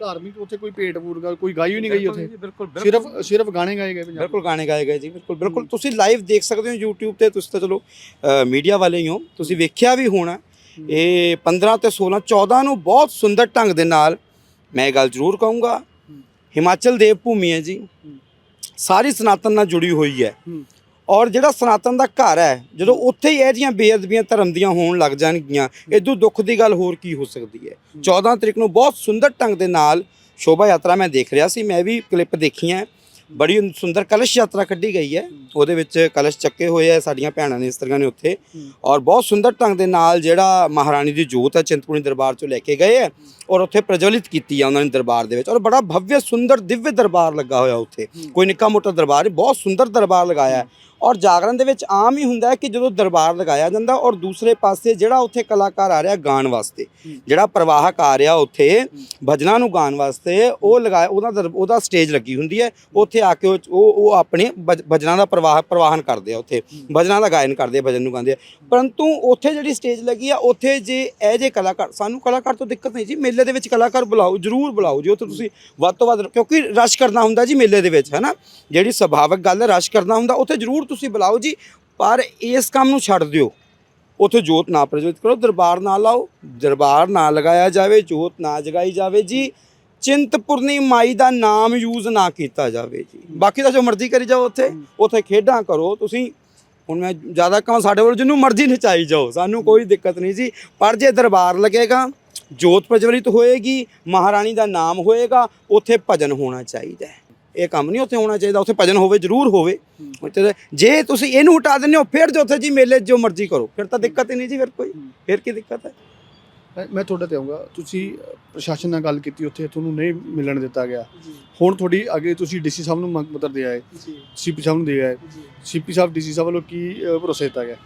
ਧਾਰਮਿਕ ਉੱਥੇ ਕੋਈ ਭੇਟ ਪੂਰਗਾ ਕੋਈ ਗਾਈ ਹੀ ਨਹੀਂ ਗਈ ਉੱਥੇ? ਬਿਲਕੁਲ ਸਿਰਫ ਸਿਰਫ ਗਾਣੇ ਗਾਏ ਗਏ ਪੰਜਾਬ। ਬਿਲਕੁਲ ਗਾਣੇ ਗਾਏ ਗਏ ਜੀ ਬਿਲਕੁਲ ਬਿਲਕੁਲ। ਤੁਸੀਂ ਲਾਈਵ ਦੇਖ ਸਕਦੇ ਹੋ YouTube ਤੇ ਤੁਸੀਂ ਤਾਂ ਚਲੋ ਮੀਡੀਆ ਵਾਲੇ ਹੀ ਹੋ। ਤੁਸੀਂ ਵੇਖਿਆ ਵੀ ਹੋਣਾ ਇਹ 15 ਤੇ 16 14 ਨੂੰ ਬਹੁਤ ਸੁੰਦਰ ਢੰਗ ਦੇ ਨਾਲ ਮੈਂ ਇਹ ਗੱਲ ਜ਼ਰੂਰ ਕਹੂੰਗਾ। ਹਿਮਾਚਲ ਦੇਵ ਭੂਮੀ ਹੈ ਜੀ। ਸਾਰੀ ਸਨਾਤਨ ਨਾਲ ਜੁੜੀ ਹੋਈ ਹੈ। ਔਰ ਜਿਹੜਾ ਸਨਾਤਨ ਦਾ ਘਰ ਹੈ, ਜਦੋਂ ਉੱਥੇ ਹੀ ਇਹ ਜੀਆਂ ਬੇਅਦਬੀਆਂ ਧਰਮ ਦੀਆਂ ਹੋਣ ਲੱਗ ਜਾਣਗੀਆਂ ਇਦੋਂ ਦੁੱਖ ਦੀ ਗੱਲ ਹੋਰ ਕੀ ਹੋ ਸਕਦੀ ਹੈ? 14 ਤਰੀਕ ਨੂੰ ਬਹੁਤ ਸੁੰਦਰ ਢੰਗ ਦੇ ਨਾਲ ਸ਼ੋਭਾ ਯਾਤਰਾ ਮੈਂ ਦੇਖ ਰਿਹਾ ਸੀ, ਮੈਂ ਵੀ ਕਲਿੱਪ ਦੇਖੀਆਂ ਬੜੀ ਸੁੰਦਰ ਕਲਸ਼ ਯਾਤਰਾ ਕੱਢੀ ਗਈ ਹੈ। ਉਹਦੇ ਵਿੱਚ ਕਲਸ਼ ਚੱਕੇ ਹੋਏ ਆ ਸਾਡੀਆਂ ਭੈਣਾਂ ਨੇ, ਇਸਤਰੀਆਂ ਨੇ ਉੱਥੇ। ਔਰ ਬਹੁਤ ਸੁੰਦਰ ਢੰਗ ਦੇ ਨਾਲ ਜਿਹੜਾ ਮਹਾਰਾਣੀ ਦੀ ਜੋਤ ਹੈ, ਚਿੰਤਪੁਰਨੀ ਦਰਬਾਰ ਚੋਂ ਲੈ ਕੇ ਗਏ ਹੈ ਔਰ ਉੱਥੇ ਪ੍ਰਜਵਲਿਤ ਕੀਤੀ ਆ ਉਹਨਾਂ ਨੇ ਦਰਬਾਰ ਦੇ ਵਿੱਚ। ਔਰ ਬੜਾ ਭਵਯ ਸੁੰਦਰ, ਦਿਵਯ ਦਰਬਾਰ ਲੱਗਾ ਹੋਇਆ ਉੱਥੇ। ਕੋਈ ਨਿੱਕਾ ਮੋਟਾ ਦਰਬਾਰ ਬਹੁਤ ਸੁੰਦਰ ਦਰਬਾਰ ਲਗਾਇਆ ਔਰ ਜਾਗਰਣ ਦੇ ਵਿੱਚ ਆਮ ਹੀ ਹੁੰਦਾ ਹੈ ਕਿ ਜਦੋਂ ਦਰਬਾਰ ਲਗਾਇਆ ਜਾਂਦਾ ਔਰ ਦੂਸਰੇ ਪਾਸੇ ਜਿਹੜਾ ਉੱਥੇ ਕਲਾਕਾਰ ਆ ਰਿਹਾ ਗਾਣ ਵਾਸਤੇ ਜਿਹੜਾ ਪ੍ਰਵਾਹਕ ਆ ਰਿਹਾ ਉੱਥੇ ਭਜਨਾਂ ਨੂੰ ਗਾਣ ਵਾਸਤੇ ਉਹ ਲਗਾਇਆ ਉਹਦਾ ਉਹਦਾ ਸਟੇਜ ਲੱਗੀ ਹੁੰਦੀ ਹੈ ਉੱਥੇ ਆ ਕੇ ਉਹ ਉਹ ਆਪਣੇ ਭਜ- ਭਜਨਾਂ ਦਾ ਪ੍ਰਵਾਹ ਪ੍ਰਵਾਹਨ ਕਰਦੇ ਆ ਉੱਥੇ ਭਜਨਾਂ ਦਾ ਗਾਇਨ ਕਰਦੇ ਆ ਭਜਨ ਨੂੰ ਗਾਉਂਦੇ ਆ। ਪਰੰਤੂ ਉੱਥੇ ਜਿਹੜੀ ਸਟੇਜ ਲੱਗੀ ਆ ਉੱਥੇ ਜੇ ਇਹ ਜੇ ਕਲਾਕਾਰ ਸਾਨੂੰ ਕਲਾਕਾਰ ਤੋਂ ਦਿੱਕਤ ਨਹੀਂ ਜੀ ਮੇਲੇ ਦੇ ਵਿੱਚ ਕਲਾਕਾਰ ਬੁਲਾਓ ਜਰੂਰ ਬੁਲਾਓ ਜੀ ਉੱਥੇ ਤੁਸੀਂ ਵੱਧ ਤੋਂ ਵੱਧ ਕਿਉਂਕਿ ਰਸ਼ ਕਰਨਾ ਹੁੰਦਾ ਜੀ ਮੇਲੇ ਦੇ ਵਿੱਚ ਹੈ ਨਾ ਜਿਹੜੀ ਸੁਭਾਵਿਕ ਗੱਲ ਹੈ ਰਸ਼ ਕਰਨਾ ਹੁੰਦਾ ਉੱਥੇ ਜਰੂਰ ਤੁਸੀਂ ਬੁਲਾਓ ਜੀ, ਪਰ ਇਸ ਕੰਮ ਨੂੰ ਛੱਡ ਦਿਓ। ਉੱਥੇ ਜੋਤ ਨਾ ਪ੍ਰਜਵਲਿਤ ਕਰੋ, ਦਰਬਾਰ ਨਾ ਲਾਓ, ਦਰਬਾਰ ਨਾ ਲਗਾਇਆ ਜਾਵੇ, ਜੋਤ ਨਾ ਜਗਾਈ ਜਾਵੇ ਜੀ, ਚਿੰਤਪੁਰਨੀ ਮਾਈ ਦਾ ਨਾਮ ਯੂਜ਼ ਨਾ ਕੀਤਾ ਜਾਵੇ ਜੀ। ਬਾਕੀ ਤਾਂ ਜੋ ਮਰਜ਼ੀ ਕਰੀ ਜਾਓ ਉੱਥੇ ਉੱਥੇ ਖੇਡਾਂ ਕਰੋ ਤੁਸੀਂ। ਹੁਣ ਮੈਂ ਜ਼ਿਆਦਾ ਕਹਾਂ, ਸਾਡੇ ਵੱਲ ਜਿਹਨੂੰ ਮਰਜ਼ੀ ਨਚਾਈ ਜਾਓ, ਸਾਨੂੰ ਕੋਈ ਦਿੱਕਤ ਨਹੀਂ ਜੀ। ਪਰ ਜੇ ਦਰਬਾਰ ਲੱਗੇਗਾ, ਜੋਤ ਪ੍ਰਜਵਲਿਤ ਹੋਏਗੀ, ਮਹਾਰਾਣੀ ਦਾ ਨਾਮ ਹੋਏਗਾ, ਉੱਥੇ ਭਜਨ ਹੋਣਾ ਚਾਹੀਦਾ ਹੈ। ਇਹ ਕੰਮ ਨਹੀਂ ਉੱਥੇ ਹੋਣਾ ਚਾਹੀਦਾ ਉੱਥੇ ਭਜਨ ਹੋਵੇ ਜ਼ਰੂਰ ਹੋਵੇ। ਜੇ ਤੁਸੀਂ ਇਹਨੂੰ ਹਟਾ ਦਿੰਦੇ ਹੋ ਫਿਰ ਜੋ ਉੱਥੇ ਜੀ ਮੇਲੇ ਜੋ ਮਰਜ਼ੀ ਕਰੋ ਫਿਰ ਤਾਂ ਦਿੱਕਤ ਹੀ ਨਹੀਂ ਜੀ ਫਿਰ ਕੋਈ। ਫਿਰ ਕੀ ਦਿੱਕਤ ਹੈ? ਮੈਂ- ਤੁਹਾਡੇ ਤੇ ਆਉਂਗਾ। ਤੁਸੀਂ ਪ੍ਰਸ਼ਾਸਨ ਨਾਲ ਗੱਲ ਕੀਤੀ ਉੱਥੇ ਤੁਹਾਨੂੰ ਨਹੀਂ ਮਿਲਣ ਦਿੱਤਾ ਗਿਆ। ਹੁਣ ਤੁਹਾਡੀ ਅੱਗੇ ਤੁਸੀਂ ਡੀਸੀ ਸਾਹਿਬ ਨੂੰ ਮੰਗ ਪੱਤਰ ਦੇ ਆਏ ਸੀਪੀ ਸਾਹਿਬ ਨੂੰ ਦੇ ਆਏ। ਸੀਪੀ ਸਾਹਿਬ ਡੀਸੀ ਸਾਹਿਬ ਵੱਲੋਂ ਕੀ ਭਰੋਸਾ ਦਿੱਤਾ ਗਿਆ?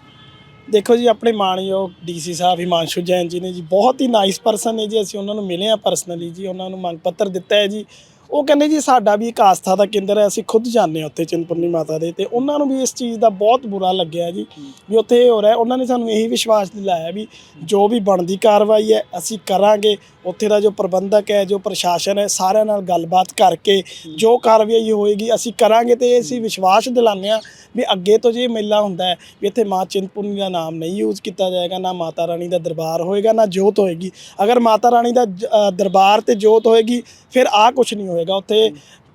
ਦੇਖੋ ਜੀ ਆਪਣੇ ਮਾਣਯੋਗ ਡੀਸੀ ਸਾਹਿਬ ਹਿਮਾਂਸ਼ੂ ਜੈਨ ਜੀ ਨੇ ਜੀ ਬਹੁਤ ਹੀ ਨਾਈਸ ਪਰਸਨ ਨੇ ਜੀ। ਅਸੀਂ ਉਹਨਾਂ ਨੂੰ ਮਿਲੇ ਆ ਪਰਸਨਲੀ ਜੀ ਉਹਨਾਂ ਨੂੰ ਮੰਗ ਪੱਤਰ ਦਿੱਤਾ ਹੈ ਜੀ। ਉਹ ਕਹਿੰਦੇ ਜੀ ਸਾਡਾ ਵੀ ਇੱਕ ਆਸਥਾ ਦਾ ਕੇਂਦਰ ਹੈ ਅਸੀਂ ਖੁਦ ਜਾਂਦੇ ਹਾਂ ਉੱਥੇ ਚਿੰਤਪੁਰਨੀ ਮਾਤਾ ਦੇ ਤੇ ਉਹਨਾਂ ਨੂੰ ਵੀ ਇਸ ਚੀਜ਼ ਦਾ ਬਹੁਤ ਬੁਰਾ ਲੱਗਿਆ ਜੀ ਵੀ ਉੱਥੇ ਇਹ ਹੋ ਰਿਹਾ ਉਹਨਾਂ ਨੇ ਸਾਨੂੰ ਇਹੀ ਵਿਸ਼ਵਾਸ ਦਿਲਾਇਆ ਵੀ ਜੋ ਵੀ ਬਣਦੀ ਕਾਰਵਾਈ ਹੈ ਅਸੀਂ ਕਰਾਂਗੇ ਉੱਥੇ ਦਾ ਜੋ ਪ੍ਰਬੰਧਕ ਹੈ ਜੋ ਪ੍ਰਸ਼ਾਸਨ ਹੈ ਸਾਰਿਆਂ ਨਾਲ ਗੱਲਬਾਤ ਕਰਕੇ ਜੋ ਕਾਰਵਾਈ ਹੋਏਗੀ ਅਸੀਂ ਕਰਾਂਗੇ ਤੇ ਅਸੀਂ ਵਿਸ਼ਵਾਸ ਦਿਲਾਉਂਦੇ ਹਾਂ ਵੀ ਅੱਗੇ ਤੋਂ ਜੇ ਮੇਲਾ ਹੁੰਦਾ ਹੈ ਵੀ ਇੱਥੇ ਮਾਂ ਚਿੰਤਪੁਰਨੀ ਦਾ ਨਾਮ ਨਹੀਂ ਯੂਜ਼ ਕੀਤਾ ਜਾਏਗਾ ਨਾ ਮਾਤਾ ਰਾਣੀ ਦਾ ਦਰਬਾਰ ਹੋਏਗਾ ਨਾ ਜੋਤ ਹੋਏਗੀ। ਅਗਰ ਮਾਤਾ ਰਾਣੀ ਦਾ ਦਰਬਾਰ ਤੇ ਜੋਤ ਹੋਏਗੀ ਫਿਰ ਆ ਕੁਝ ਨਹੀਂ ਹੋਏਗਾ। ਉੱਥੇ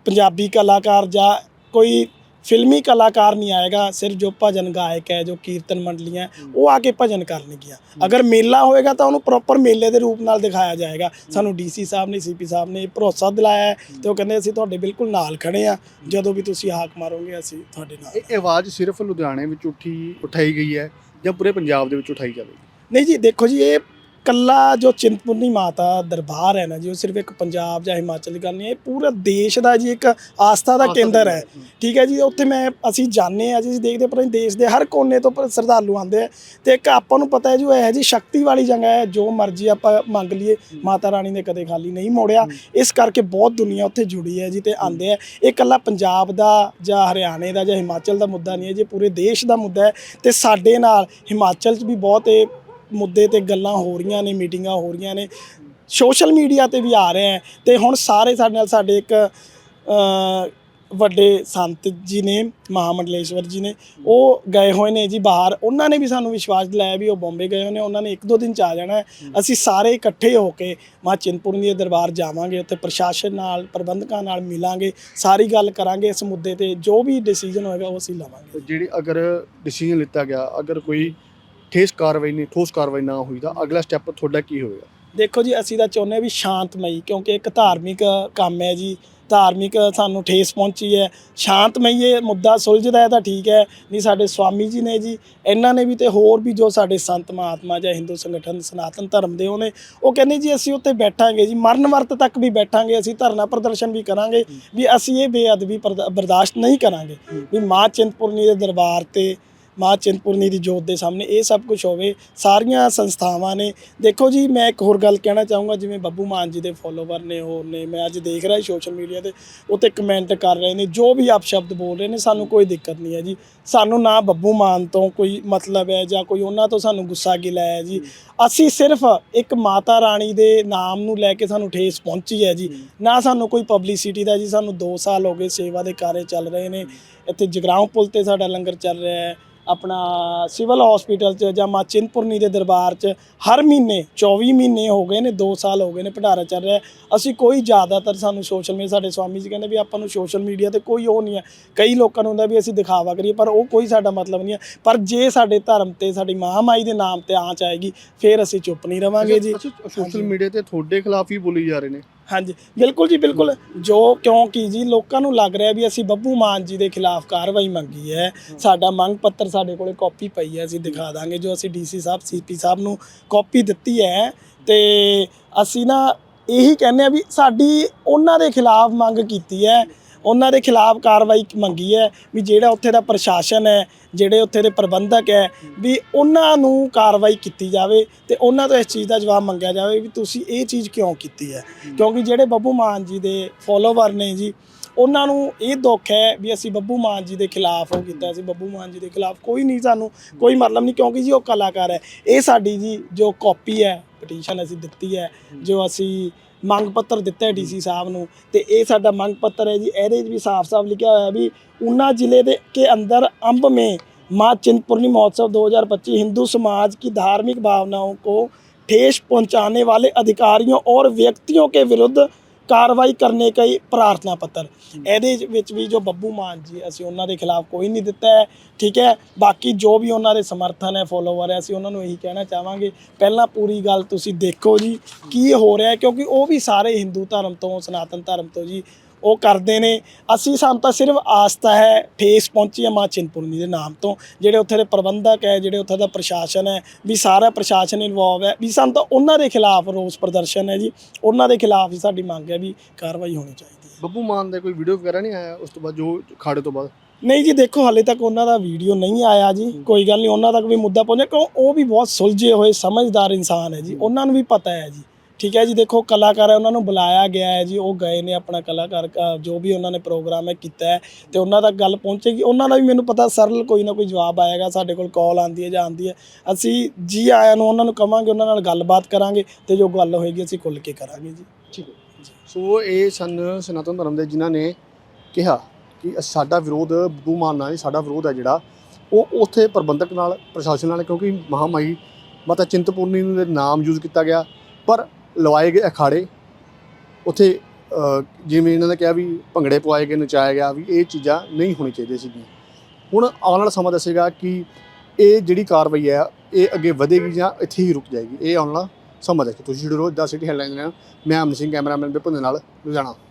ਪੰਜਾਬੀ ਕਲਾਕਾਰ ਜਾਂ ਕੋਈ ਫਿਲਮੀ ਕਲਾਕਾਰ ਨਹੀਂ ਆਏਗਾ ਸਿਰਫ ਜੋ ਭਜਨ ਗਾਇਕ ਹੈ ਜੋ ਕੀਰਤਨ ਮੰਡਲੀਆਂ ਉਹ ਆ ਕੇ ਭਜਨ ਕਰਨਗੀਆਂ ਅਗਰ ਮੇਲਾ ਹੋਏਗਾ ਤਾਂ ਉਹਨੂੰ ਪ੍ਰੋਪਰ ਮੇਲੇ ਦੇ ਰੂਪ ਨਾਲ ਦਿਖਾਇਆ ਜਾਏਗਾ। ਸਾਨੂੰ ਡੀਸੀ ਸਾਹਿਬ ਨੇ ਸੀਪੀ ਸਾਹਿਬ ਨੇ ਭਰੋਸਾ ਦਿਲਾਇਆ ਹੈ ਤੇ ਉਹ ਕਹਿੰਦੇ ਅਸੀਂ ਤੁਹਾਡੇ ਬਿਲਕੁਲ ਨਾਲ ਖੜੇ ਆ ਜਦੋਂ ਵੀ ਤੁਸੀਂ ਹਾਕ ਮਾਰੋਗੇ ਅਸੀਂ ਤੁਹਾਡੇ ਨਾਲ ਇਹ ਆਵਾਜ਼ ਸਿਰਫ ਲੁਧਿਆਣੇ ਵਿੱਚ ਉੱਠੀ ਉਠਾਈ ਗਈ ਹੈ ਜਾਂ ਪੂਰੇ ਪੰਜਾਬ ਦੇ ਵਿੱਚ ਉਠਾਈ ਜਾਵੇਗੀ? ਨਹੀਂ ਜੀ ਦੇਖੋ ਜੀ ਇਹ ਕੱਲਾ ਜੋ ਚਿੰਤਪੁਰਨੀ ਮਾਤਾ ਦਰਬਾਰ ਹੈ ਨਾ ਜੀ ਉਹ ਸਿਰਫ ਇੱਕ ਪੰਜਾਬ ਜਾਂ ਹਿਮਾਚਲ ਦੀ ਗੱਲ ਨਹੀਂ ਹੈ ਇਹ ਪੂਰਾ ਦੇਸ਼ ਦਾ ਜੀ ਇੱਕ ਆਸਥਾ ਦਾ ਕੇਂਦਰ ਹੈ। ਠੀਕ ਹੈ ਜੀ ਉੱਥੇ ਮੈਂ ਅਸੀਂ ਜਾਣਦੇ ਆ ਜੀ ਅਸੀਂ ਦੇਖਦੇ ਪਰ ਦੇਸ਼ ਦੇ ਹਰ ਕੋਨੇ ਤੋਂ ਪਰ ਸ਼ਰਧਾਲੂ ਆਉਂਦੇ ਆ। ਤੇ ਇੱਕ ਆਪਾਂ ਨੂੰ ਪਤਾ ਹੈ ਜੋ ਇਹ ਜੀ ਸ਼ਕਤੀ ਵਾਲੀ ਜਗ੍ਹਾ ਹੈ ਜੋ ਮਰਜ਼ੀ ਆਪਾਂ ਮੰਗ ਲਈਏ ਮਾਤਾ ਰਾਣੀ ਨੇ ਕਦੇ ਖਾਲੀ ਨਹੀਂ ਮੋੜਿਆ। ਇਸ ਕਰਕੇ ਬਹੁਤ ਦੁਨੀਆ ਉੱਥੇ ਜੁੜੀ ਹੈ ਜੀ ਤੇ ਆਉਂਦੇ ਆ। ਇਹ ਕੱਲਾ ਪੰਜਾਬ ਦਾ ਜਾਂ ਹਰਿਆਣੇ ਦਾ ਜਾਂ ਹਿਮਾਚਲ ਦਾ ਮੁੱਦਾ ਨਹੀਂ ਹੈ ਜੀ ਪੂਰੇ ਦੇਸ਼ ਦਾ ਮੁੱਦਾ ਹੈ। ਤੇ ਸਾਡੇ ਨਾਲ ਹਿਮਾਚਲ 'ਚ ਵੀ ਬਹੁਤ ਇਹ ਮੁੱਦੇ ਤੇ ਗੱਲਾਂ ਹੋ ਰਹੀਆਂ ਨੇ, ਮੀਟਿੰਗਾਂ ਹੋ ਰਹੀਆਂ ਨੇ। ਸੋਸ਼ਲ ਮੀਡੀਆ ਤੇ ਵੀ ਆ ਰਹੇ ਹੈ ਤੇ ਹੁਣ ਸਾਰੇ ਸਾਡੇ ਨਾਲ ਸਾਡੇ ਇੱਕ ਵੱਡੇ ਸੰਤ ਜੀ ਨੇ, ਮਹਾਮੰਡਲੇਸ਼ਵਰ ਜੀ ਨੇ, ਉਹ ਗਏ ਹੋਏ ਨੇ ਜੀ ਬਾਹਰ। ਉਹਨਾਂ ਨੇ ਵੀ ਸਾਨੂੰ ਵਿਸ਼ਵਾਸ ਦਿਲਾਇਆ ਵੀ ਉਹ ਬੰਬੇ ਗਏ ਹੋਏ ਨੇ। ਉਹਨਾਂ ਨੇ ਇੱਕ ਦੋ ਦਿਨ ਚ ਆ ਜਾਣਾ ਅਸੀਂ ਸਾਰੇ ਇਕੱਠੇ ਹੋ ਕੇ ਮਾਂ ਚਿੰਤਪੁਰਨੀ ਦੇ ਦਰਬਾਰ ਜਾਵਾਂਗੇ। ਉੱਥੇ ਪ੍ਰਸ਼ਾਸਨ ਨਾਲ, ਪ੍ਰਬੰਧਕਾਂ ਨਾਲ ਮਿਲਾਂਗੇ। ਸਾਰੀ ਗੱਲ ਕਰਾਂਗੇ ਇਸ ਮੁੱਦੇ ਤੇ। ਜੋ ਵੀ ਡਿਸੀਜਨ ਹੋਏਗਾ ਉਹ ਅਸੀਂ ਲਵਾਂਗੇ। ਤੇ ਜਿਹੜੀ ਅਗਰ ਡਿਸੀਜਨ ਲਿੱਤਾ ਗਿਆ, ਅਗਰ ਕੋਈ ਠੇਸ ਕਾਰਵਾਈ ਨਹੀਂ, ਠੋਸ ਕਾਰਵਾਈ ਨਾ ਹੋਈ ਤਾਂ ਅਗਲਾ ਸਟੈਪ ਤੁਹਾਡਾ ਕੀ ਹੋਵੇਗਾ? ਦੇਖੋ ਜੀ, ਅਸੀਂ ਤਾਂ ਚਾਹੁੰਦੇ ਹਾਂ ਵੀ ਸ਼ਾਂਤਮਈ, ਕਿਉਂਕਿ ਇੱਕ ਧਾਰਮਿਕ ਕੰਮ ਹੈ ਜੀ। ਧਾਰਮਿਕ ਸਾਨੂੰ ਠੇਸ ਪਹੁੰਚੀ ਹੈ। ਸ਼ਾਂਤਮਈ ਇਹ ਮੁੱਦਾ ਸੁਲਝਦਾ ਹੈ ਤਾਂ ਠੀਕ ਹੈ। ਨਹੀਂ, ਸਾਡੇ ਸਵਾਮੀ ਜੀ ਨੇ ਜੀ, ਇਹਨਾਂ ਨੇ ਵੀ ਤੇ ਹੋਰ ਵੀ ਜੋ ਸਾਡੇ ਸੰਤ ਮਹਾਤਮਾ ਜਾਂ ਹਿੰਦੂ ਸੰਗਠਨ, ਸਨਾਤਨ ਧਰਮ ਦੇ ਉਹਨੇ, ਉਹ ਕਹਿੰਦੇ ਜੀ, ਅਸੀਂ ਉੱਤੇ ਬੈਠਾਂਗੇ ਜੀ। ਮਰਨ ਵਰਤ ਤੱਕ ਵੀ ਬੈਠਾਂਗੇ, ਅਸੀਂ ਧਰਨਾ ਪ੍ਰਦਰਸ਼ਨ ਵੀ ਕਰਾਂਗੇ, ਵੀ ਅਸੀਂ ਇਹ ਬੇਅਦਬੀ ਪਰਦਾ- ਬਰਦਾਸ਼ਤ ਨਹੀਂ ਕਰਾਂਗੇ। ਵੀ ਮਾਂ ਚਿੰਤਪੁਰਨੀ ਦੇ ਦਰਬਾਰ ਤੇ ਮਾਂ ਚਿੰਤਪੁਰਨੀ ਦੀ ਜੋਤ ਦੇ ਸਾਹਮਣੇ ਇਹ ਸਭ ਕੁਝ ਹੋਵੇ, ਸਾਰੀਆਂ ਸੰਸਥਾਵਾਂ ਨੇ। ਦੇਖੋ ਜੀ, ਮੈਂ ਇੱਕ ਹੋਰ ਗੱਲ ਕਹਿਣਾ ਚਾਹੂੰਗਾ, ਜਿਵੇਂ ਬੱਬੂ ਮਾਨ ਜੀ ਦੇ ਫੋਲੋਵਰ ਨੇ, ਹੋਰ ਨੇ, ਮੈਂ ਅੱਜ ਦੇਖ ਰਿਹਾ ਸੋਸ਼ਲ ਮੀਡੀਆ ਤੇ ਉੱਤੇ ਕਮੈਂਟ ਕਰ ਰਹੇ ਨੇ, ਜੋ ਵੀ ਆਪ ਸ਼ਬਦ ਬੋਲ ਰਹੇ ਨੇ, ਸਾਨੂੰ ਕੋਈ ਦਿੱਕਤ ਨਹੀਂ ਹੈ ਜੀ। ਸਾਨੂੰ ਨਾ ਬੱਬੂ ਮਾਨ ਤੋਂ ਕੋਈ ਮਤਲਬ ਹੈ, ਜਾਂ ਕੋਈ ਉਹਨਾਂ ਤੋਂ ਸਾਨੂੰ ਗੁੱਸਾ ਗਿਲਾ ਹੈ ਜੀ। ਅਸੀਂ ਸਿਰਫ ਇੱਕ ਮਾਤਾ ਰਾਣੀ ਦੇ ਨਾਮ ਨੂੰ ਲੈ ਕੇ ਸਾਨੂੰ ਠੇਸ ਪਹੁੰਚੀ ਹੈ ਜੀ। ਨਾ ਸਾਨੂੰ ਕੋਈ ਪਬਲਿਸਿਟੀ ਦਾ ਜੀ, ਸਾਨੂੰ 2 ਸਾਲ ਹੋ ਗਏ ਸੇਵਾ ਦੇ ਕਾਰਜ ਚੱਲ ਰਹੇ ਨੇ। ਇੱਥੇ ਜਗਰਾਉਂ ਪੁਲ ਤੇ ਸਾਡਾ ਲੰਗਰ ਚੱਲ ਰਿਹਾ ਹੈ। ਆਪਣਾ ਸਿਵਲ ਹਸਪੀਟਲ ਚ ਜਾਂ ਮਾਂ ਚਿੰਤਪੁਰਨੀ ਦੇ ਦਰਬਾਰ ਚ ਹਰ ਮਹੀਨੇ 24 ਮਹੀਨੇ ਹੋ ਗਏ ਨੇ 2 ਸਾਲ ਹੋ ਗਏ ਨੇ ਭੰਡਾਰਾ ਚੱਲ ਰਿਹਾ। ਅਸੀਂ ਕੋਈ ਜ਼ਿਆਦਾਤਰ ਸਾਨੂੰ ਸੋਸ਼ਲ ਮੀਡੀਆ ਸਾਡੇ ਸਵਾਮੀ ਜੀ ਕਹਿੰਦੇ ਵੀ ਆਪਾਂ ਨੂੰ ਸੋਸ਼ਲ ਮੀਡੀਆ ਤੇ ਕੋਈ ਉਹ ਨਹੀਂ ਹੈ। ਕਈ ਲੋਕਾਂ ਨੂੰ ਹੁੰਦਾ ਵੀ ਅਸੀਂ ਦਿਖਾਵਾ ਕਰੀਏ ਪਰ ਉਹ ਕੋਈ ਸਾਡਾ ਮਤਲਬ ਨਹੀਂ ਹੈ। ਪਰ ਜੇ ਸਾਡੇ ਧਰਮ ਤੇ ਸਾਡੀ ਮਹਾਮਾਈ ਦੇ ਨਾਮ ਤੇ ਆਂਚ ਆਏਗੀ ਫਿਰ ਅਸੀਂ ਚੁੱਪ ਨਹੀਂ ਰਵਾਂਗੇ ਜੀ। ਸੋਸ਼ਲ ਮੀਡੀਆ ਤੇ ਤੁਹਾਡੇ ਖਿਲਾਫ ਹੀ ਬੋਲੀ ਜਾ ਰਹੇ ਨੇ। ਹਾਂਜੀ, ਬਿਲਕੁਲ ਜੀ, ਬਿਲਕੁਲ। ਜੋ ਕਿਉਂਕਿ ਜੀ, ਲੋਕਾਂ ਨੂੰ ਲੱਗ ਰਿਹਾ ਵੀ ਅਸੀਂ ਬੱਬੂ ਮਾਨ ਜੀ ਦੇ ਖਿਲਾਫ ਕਾਰਵਾਈ ਮੰਗੀ ਹੈ। ਸਾਡਾ ਮੰਗ ਪੱਤਰ ਸਾਡੇ ਕੋਲੇ ਕਾਪੀ ਪਈ ਹੈ, ਅਸੀਂ ਦਿਖਾ ਦਾਂਗੇ। ਜੋ ਅਸੀਂ ਡੀਸੀ ਸਾਹਿਬ, ਸੀਪੀ ਸਾਹਿਬ ਨੂੰ ਕਾਪੀ ਦਿੱਤੀ ਹੈ ਤੇ ਅਸੀਂ ਨਾ ਇਹੀ ਕਹਿੰਦੇ ਆ ਵੀ ਸਾਡੀ ਉਹਨਾਂ ਦੇ ਖਿਲਾਫ ਮੰਗ ਕੀਤੀ ਹੈ ਉਹਨਾਂ ਦੇ ਖਿਲਾਫ ਕਾਰਵਾਈ ਮੰਗੀ ਹੈ ਵੀ ਜਿਹੜਾ ਉੱਥੇ ਦਾ ਪ੍ਰਸ਼ਾਸਨ ਹੈ, ਜਿਹੜੇ ਉੱਥੇ ਦੇ ਪ੍ਰਬੰਧਕ ਹੈ, ਵੀ ਉਹਨਾਂ ਨੂੰ ਕਾਰਵਾਈ ਕੀਤੀ ਜਾਵੇ ਤੇ ਉਹਨਾਂ ਤੋਂ ਇਸ ਚੀਜ਼ ਦਾ ਜਵਾਬ ਮੰਗਿਆ ਜਾਵੇ ਵੀ ਤੁਸੀਂ ਇਹ ਚੀਜ਼ ਕਿਉਂ ਕੀਤੀ ਹੈ? ਕਿਉਂਕਿ ਜਿਹੜੇ ਬੱਬੂ ਮਾਨ ਜੀ ਦੇ ਫੋਲੋਵਰ ਨੇ ਜੀ, ਉਹਨਾਂ ਨੂੰ ਇਹ ਦੁੱਖ ਹੈ ਵੀ ਅਸੀਂ ਬੱਬੂ ਮਾਨ ਜੀ ਦੇ ਖਿਲਾਫ ਉਹ ਕੀਤਾ ਸੀ, ਬੱਬੂ ਮਾਨ ਜੀ ਦੇ ਖਿਲਾਫ ਕੋਈ ਨਹੀਂ ਸਾਨੂੰ, ਕੋਈ ਮਤਲਬ ਨਹੀਂ ਕਿਉਂਕਿ ਜੀ ਉਹ ਕਲਾਕਾਰ ਹੈ। ਇਹ ਸਾਡੀ ਜੀ ਜੋ ਕਾਪੀ ਹੈ ਪਟੀਸ਼ਨ ਅਸੀਂ ਦਿੱਤੀ ਹੈ, ਜੋ ਅਸੀਂ ਮੰਗ ਪੱਤਰ ਦਿੱਤਾ ਹੈ ਡੀਸੀ ਸਾਹਿਬ ਨੂੰ ਤੇ ਇਹ ਸਾਡਾ ਮੰਗ ਪੱਤਰ ਹੈ ਜੀ ਇਹਦੇ ਵਿੱਚ ਵੀ ਸਾਫ਼-ਸਾਫ਼ ਲਿਖਿਆ ਹੋਇਆ ਵੀ ਉਨਾ ਜ਼ਿਲ੍ਹੇ ਦੇ ਕੇ ਅੰਦਰ अंब में माँ चिंतपूर्णी महोत्सव 2025 हिंदू समाज की धार्मिक भावनाओं को ठेस पहुंचाने वाले अधिकारियों और व्यक्तियों के विरुद्ध ਕਾਰਵਾਈ ਕਰਨੇ ही ਪ੍ਰਾਰਥਨਾ ਪੱਤਰ। ਇਹਦੇ ਵਿੱਚ ਵੀ ਜੋ ਬੱਬੂ ਮਾਨ ਜੀ ਅਸੀਂ ਉਹਨਾਂ ਦੇ ਖਿਲਾਫ ਕੋਈ ਨਹੀਂ ਦਿੱਤਾ ਹੈ ਠੀਕ ਹੈ? ਬਾਕੀ ਜੋ ਵੀ ਉਹਨਾਂ ਦੇ ਸਮਰਥਨ ਹੈ ਫੋਲੋਵਰ ਹੈ ਅਸੀਂ ਉਹਨਾਂ ਨੂੰ ਇਹੀ ਕਹਿਣਾ ਚਾਹਾਂਗੇ ਪਹਿਲਾਂ ਪੂਰੀ ਗੱਲ ਤੁਸੀਂ ਦੇਖੋ ਜੀ ਕੀ ਹੋ ਰਿਹਾ ਕਿਉਂਕਿ ਉਹ ਵੀ ਸਾਰੇ ਹਿੰਦੂ ਧਰਮ ਤੋਂ ਸਨਾਤਨ ਧਰਮ ਤੋਂ ਜੀ ਉਹ ਕਰਦੇ ਨੇ। ਅਸੀਂ ਸਾਨੂੰ ਤਾਂ ਸਿਰਫ ਆਸਥਾ ਹੈ ਠੇਸ ਪਹੁੰਚੀ ਹੈ ਮਾਂ ਚਿੰਤਪੁਰਨੀ ਦੇ ਨਾਮ ਤੋਂ। ਜਿਹੜੇ ਉੱਥੇ ਦੇ ਪ੍ਰਬੰਧਕ ਹੈ ਜਿਹੜੇ ਉੱਥੇ ਦਾ ਪ੍ਰਸ਼ਾਸਨ ਹੈ ਵੀ ਸਾਰਾ ਪ੍ਰਸ਼ਾਸਨ ਇਨਵੋਲਵ ਹੈ ਵੀ ਸਾਨੂੰ ਤਾਂ ਉਹਨਾਂ ਦੇ ਖਿਲਾਫ ਰੋਸ ਪ੍ਰਦਰਸ਼ਨ ਹੈ ਜੀ। ਉਹਨਾਂ ਦੇ ਖਿਲਾਫ ਹੀ ਸਾਡੀ ਮੰਗ ਹੈ ਵੀ ਕਾਰਵਾਈ ਹੋਣੀ ਚਾਹੀਦੀ ਹੈ। ਬੱਬੂ ਮਾਨ ਦਾ ਕੋਈ ਵੀਡੀਓ ਵਗੈਰਾ ਨਹੀਂ ਆਇਆ ਉਸ ਤੋਂ ਬਾਅਦ ਜੋ ਖਾੜੇ ਤੋਂ ਬਾਅਦ? ਨਹੀਂ ਜੀ ਦੇਖੋ ਹਾਲੇ ਤੱਕ ਉਹਨਾਂ ਦਾ ਵੀਡੀਓ ਨਹੀਂ ਆਇਆ ਜੀ। ਕੋਈ ਗੱਲ ਨਹੀਂ ਉਹਨਾਂ ਤੱਕ ਵੀ ਮੁੱਦਾ ਪਹੁੰਚਿਆ ਕਿਉਂ? ਉਹ ਵੀ ਬਹੁਤ ਸੁਲਝੇ ਹੋਏ ਸਮਝਦਾਰ ਇਨਸਾਨ ਹੈ ਜੀ। ਉਹਨਾਂ ਨੂੰ ਵੀ ਪਤਾ ਹੈ ਜੀ। ਠੀਕ ਹੈ ਜੀ, ਦੇਖੋ ਕਲਾਕਾਰ ਹੈ, ਉਹਨਾਂ ਨੂੰ ਬੁਲਾਇਆ ਗਿਆ ਹੈ ਜੀ, ਉਹ ਗਏ ਨੇ ਆਪਣਾ ਕਲਾਕਾਰ ਜੋ ਵੀ ਉਹਨਾਂ ਨੇ ਪ੍ਰੋਗਰਾਮ ਹੈ ਕੀਤਾ ਹੈ, ਤੇ ਉਹਨਾਂ ਤੱਕ ਗੱਲ ਪਹੁੰਚੇਗੀ। ਉਹਨਾਂ ਦਾ ਵੀ ਮੈਨੂੰ ਪਤਾ ਸਰਲ ਕੋਈ ਨਾ ਕੋਈ ਜਵਾਬ ਆਏਗਾ, ਸਾਡੇ ਕੋਲ ਕਾਲ ਆਂਦੀ ਹੈ ਜਾਂ ਆਂਦੀ ਹੈ। ਅਸੀਂ ਜੀ ਆਇਆਂ ਨੂੰ ਉਹਨਾਂ ਨੂੰ ਕਵਾਂਗੇ, ਉਹਨਾਂ ਨਾਲ ਗੱਲਬਾਤ ਕਰਾਂਗੇ, ਤੇ ਜੋ ਗੱਲ ਹੋਏਗੀ ਅਸੀਂ ਖੁੱਲ ਕੇ ਕਰਾਂਗੇ ਜੀ। ਠੀਕ ਹੈ। ਸੋ ਇਹ ਸਨ ਸਨਾਤਨ ਧਰਮ ਦੇ ਜਿਨ੍ਹਾਂ ਨੇ ਕਿਹਾ ਕਿ ਸਾਡਾ ਵਿਰੋਧ ਬੱਬੂ ਮਾਨ ਨਾਲ ਨਹੀਂ, ਸਾਡਾ ਵਿਰੋਧ ਹੈ ਜਿਹੜਾ, ਉਹ ਉੱਥੇ ਪ੍ਰਬੰਧਕ ਨਾਲ, ਪ੍ਰਸ਼ਾਸਨ ਨਾਲ, ਕਿਉਂਕਿ ਮਹਾਮਾਈ ਮਾਤਾ ਚਿੰਤਪੂਰਨੀ ਦੇ ਨਾਮ ਯੂਜ਼ ਕੀਤਾ ਗਿਆ। ਪਰ ਲਵਾਏ ਗਏ ਅਖਾੜੇ। ਉੱਥੇ ਜਿਵੇਂ ਇਹਨਾਂ ਨੇ ਕਿਹਾ ਵੀ ਭੰਗੜੇ ਪਵਾਏ ਗਏ, ਨਚਾਇਆ ਗਿਆ ਵੀ ਇਹ ਚੀਜ਼ਾਂ ਨਹੀਂ ਹੋਣੀ ਚਾਹੀਦੀਆਂ ਸੀਗੀਆਂ। ਹੁਣ ਆਉਣ ਵਾਲਾ ਸਮਾਂ ਦੱਸੇਗਾ ਕਿ ਇਹ ਜਿਹੜੀ ਕਾਰਵਾਈ ਹੈ, ਇਹ ਅੱਗੇ ਵਧੇਗੀ ਜਾਂ ਇੱਥੇ ਹੀ ਰੁਕ ਜਾਏਗੀ। ਇਹ ਆਉਣ ਵਾਲਾ ਸਮਾਂ ਦੱਸੇਗਾ ਤੁਸੀਂ ਜੁੜੇ ਰਹੋ ਦਾ ਸਿਟੀ ਹੈਡਲਾਈਨ ਨਾਲ ਮੈਂ ਅਮਨ ਸਿੰਘ ਕੈਮਰਾਮੈਨ ਵਿਪਨ ਦੇ ਨਾਲ, ਲੁਧਿਆਣਾ।